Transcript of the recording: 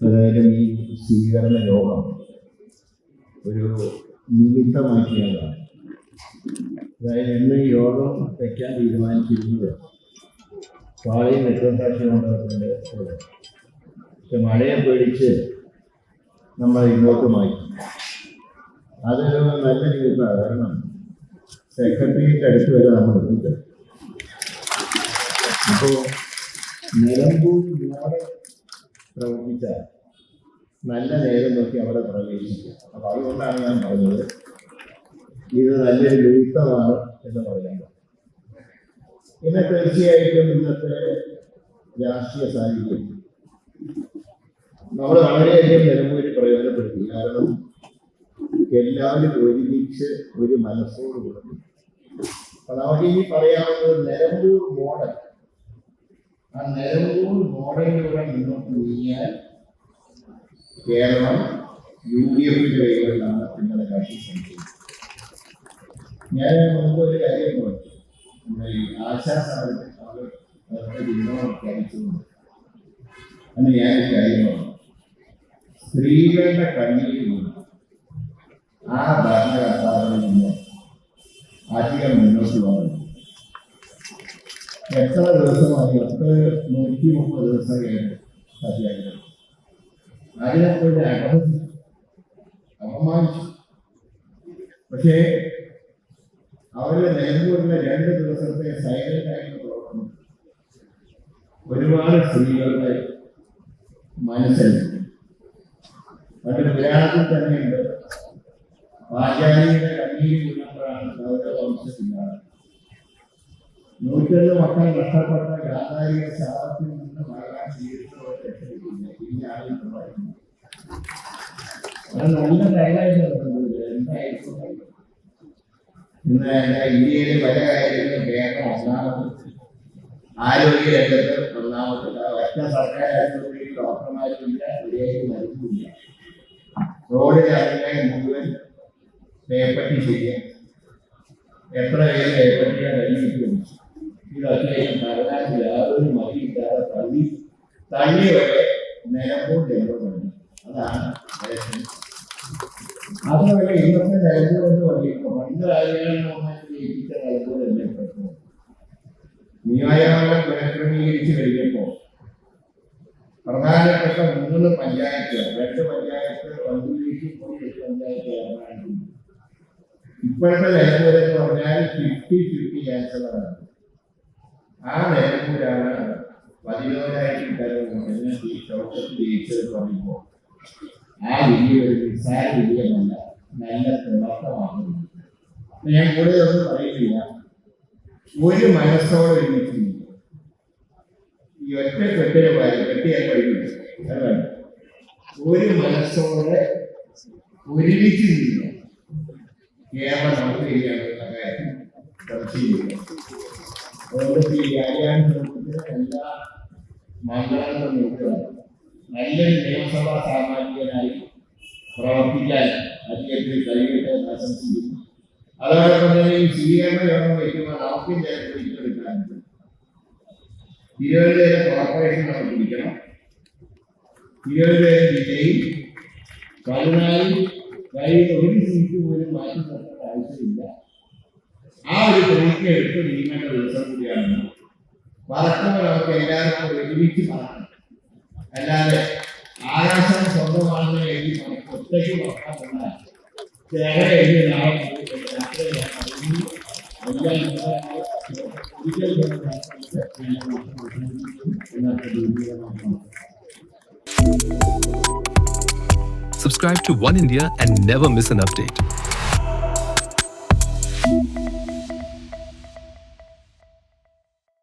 ഏതായാലും ഈ സ്വീകരണ യോഗം ഒരു നിമിത്തമാക്കിയതാണ്. അതായത് ഇന്ന് യോഗം വയ്ക്കാൻ തീരുമാനിച്ചിരുന്നത് പാളയം രക്തസാക്ഷി മണ്ഡലത്തിന്റെ കൂടെ. പക്ഷെ മഴയെ പേടിച്ച് നമ്മൾ ഇങ്ങോട്ട് മാറ്റി. അതൊരു നല്ല നിമിത്തമാണ് കാരണം സെക്രട്ടറിയേറ്റ് അടുത്ത് വരെ നമ്മൾ എത്തിച്ചത് അപ്പോൾ നിലമ്പൂർ പ്രവർത്തിച്ചാൽ നല്ല നേരം നോക്കി അവിടെ പ്രവേശിക്കുക. അപ്പൊ അതുകൊണ്ടാണ് ഞാൻ പറഞ്ഞത് ഇത് നല്ലൊരു നിമിത്തമാണ് എന്ന് പറയുന്നത് പിന്നെ തീർച്ചയായിട്ടും ഇന്നത്തെ രാഷ്ട്രീയ സാഹചര്യം. നമ്മൾ വളരെയധികം നിലമ്പൂര് പ്രയോജനപ്പെടുത്തി. കാരണം എല്ലാവരും ഒരുമിച്ച് ഒരു മനസ്സോടുകൂടി. അപ്പൊ നമുക്ക് ഇനി പറയാവുന്നത് നിലമ്പൂർ മോഡൽ. ആ നിലമ്പൂർ മോഡലിലൂടെ മുന്നോട്ട് നീങ്ങിയാൽ കേരളം യു ഡി എഫിന്റെ കൈകളിലാണ് ഇന്നലെ കാട്ടി സംഭവിച്ചത് ഞാൻ മുമ്പ് ഒരു കാര്യം പറഞ്ഞു ഈ ആശാസാഹിത്യ പ്രഖ്യാപിച്ചുകൊണ്ട് അന്ന് ഞാൻ ഒരു കാര്യം പറഞ്ഞു. സ്ത്രീകളുടെ കണ്ണീര് കൊണ്ട് ആ ഭരണകർത്താവിൽ നിന്ന് അധികം മുന്നോട്ട് പോകുന്നു എത്ര ദിവസമായി എത്ര? നൂറ്റി മുപ്പത് ദിവസം കഴിഞ്ഞു സത്യാഗ്രഹം ഒരു അപഹസിച്ചു അപമാനിച്ചു. പക്ഷേ അവരുടെ നിലമ്പൂരിലെ രണ്ട് ദിവസത്തെ സൈലന്റ് ആയിട്ടുള്ള പ്രവർത്തനം ഒരുപാട് സ്ത്രീകളുടെ മനസ്സിലാക്കി പണ്ട് പുരാണത്തിൽ തന്നെയുണ്ട്. പാചാലിയുടെ കണ്ണീര് വീണപ്പോഴാണ് കൗരവ നൂറ്റൊന്ന് മക്കൾ നഷ്ടപ്പെട്ട ഗാന്ധാരിക ശാപത്തിൽ നിന്ന് വളരാൻ എന്റെ ഇന്ത്യയിലെ പല കാര്യങ്ങളും കേരളം ഒന്നാമത് ആരോഗ്യ രംഗത്ത് ഒന്നാമത് ഒറ്റ സർക്കാർ ആശുപത്രിയിൽ ഡോക്ടർമാരുമില്ല വിദേശ മരുന്നില്ല റോഡിൽ ഇറങ്ങിയാൽ മുഴുവൻ പേപ്പറ്റി ശരിയാണ്. എത്ര പേര് പേപ്പറ്റിയാൻ കഴിഞ്ഞിട്ടുണ്ട് ഇതൊക്കെ ഭരണ യാതൊരു മതിയില്ലാതെ തള്ളി തള്ളി വരെ നിലമ്പൂർ ജനങ്ങളുണ്ട് അതാണ് അതുപോലെ ഇന്നത്തെ നിലമ്പൂർ എന്ന് പറയുമ്പോൾ പണ്ട് കാര്യങ്ങൾ ജയിപ്പിച്ച നിലമ്പൂർ തന്നെ ഇപ്പോഴത്തെ നിയമനം പുനഃക്രമീകരിച്ച് കഴിഞ്ഞപ്പോൾ പ്രധാനപ്പെട്ട മൂന്ന് പഞ്ചായത്തുകൾ രണ്ട് പഞ്ചായത്ത് വണ്ടൂരിലേക്ക് പോയി എട്ട് പഞ്ചായത്ത് ഇപ്പോഴത്തെ നിലമ്പൂർ എന്ന് പറഞ്ഞാൽ ഫിഫ്റ്റി ഫിഫ്റ്റി ചാൻസലറാണ് ആ നിലമ്പൂരാണ് പതിനോരായിരം തരം ഷോക്കത്ത് ജയിച്ചതെന്ന് പറയുമ്പോൾ ആ വിജയം ഒരു നിസ്സാര വിജയമല്ല നല്ല തിളക്കമാകുന്നു ഞാൻ കൂടുതലൊന്നും പറയുന്നില്ല. ഒരു മനസ്സോടെ ഒരുമിച്ച് ഈ ഒറ്റ കെട്ടിന് വാരി കെട്ടിയാൽ കഴിയില്ല ഒരു മനസ്സോടെ ഒരുമിച്ച് നിന്നു കേരളം നമുക്ക് ചെയ്യാനുള്ള കാര്യം അതുകൊണ്ട് ഈ രാജ്യാന്തരത്തിന് എല്ലാ മംഗളങ്ങളും നോക്കുക നല്ലൊരു നിയമസഭാ പ്രവർത്തിക്കാൻ അദ്ദേഹത്തിന് കഴിയട്ടെ എന്ന് ആശംസിക്കുന്നു. അതോടൊപ്പം തന്നെ ഈ സ്വീകരണ യോഗം വയ്ക്കുമ്പോൾ നമുക്കും ചില പിടിച്ചെടുക്കാനുണ്ട് കോർപ്പറേഷൻ നമ്മൾ പിടിക്കണം തിരുവനന്തപുരം ജില്ലയിൽ പതിനാലിൽ ഒരു സീറ്റ് പോലും മാറ്റി നിർത്തേണ്ട ആവശ്യമില്ല. ആ ഒരു പ്രവൃത്തി എടുത്ത് നീങ്ങേണ്ട ദിവസം കൂടിയാണ് പറക്കുമ്പോൾ നമുക്ക് എല്ലാവർക്കും ഒരുമിച്ച് പറക്കണം അല്ലാതെ ആകാശം സ്വന്തമാണെന്ന് എഴുതി നമുക്ക് ഒറ്റയ്ക്ക് പറക്കാനുള്ള ചേര എഴുതി നാളെ പോയി യാത്ര ചെയ്യാൻ കഴിയും. എല്ലാം നിങ്ങളെ ഒരിക്കൽ പോലും ഇന്നത്തെ ദുരിതമാണ് Subscribe to One India and never miss an update.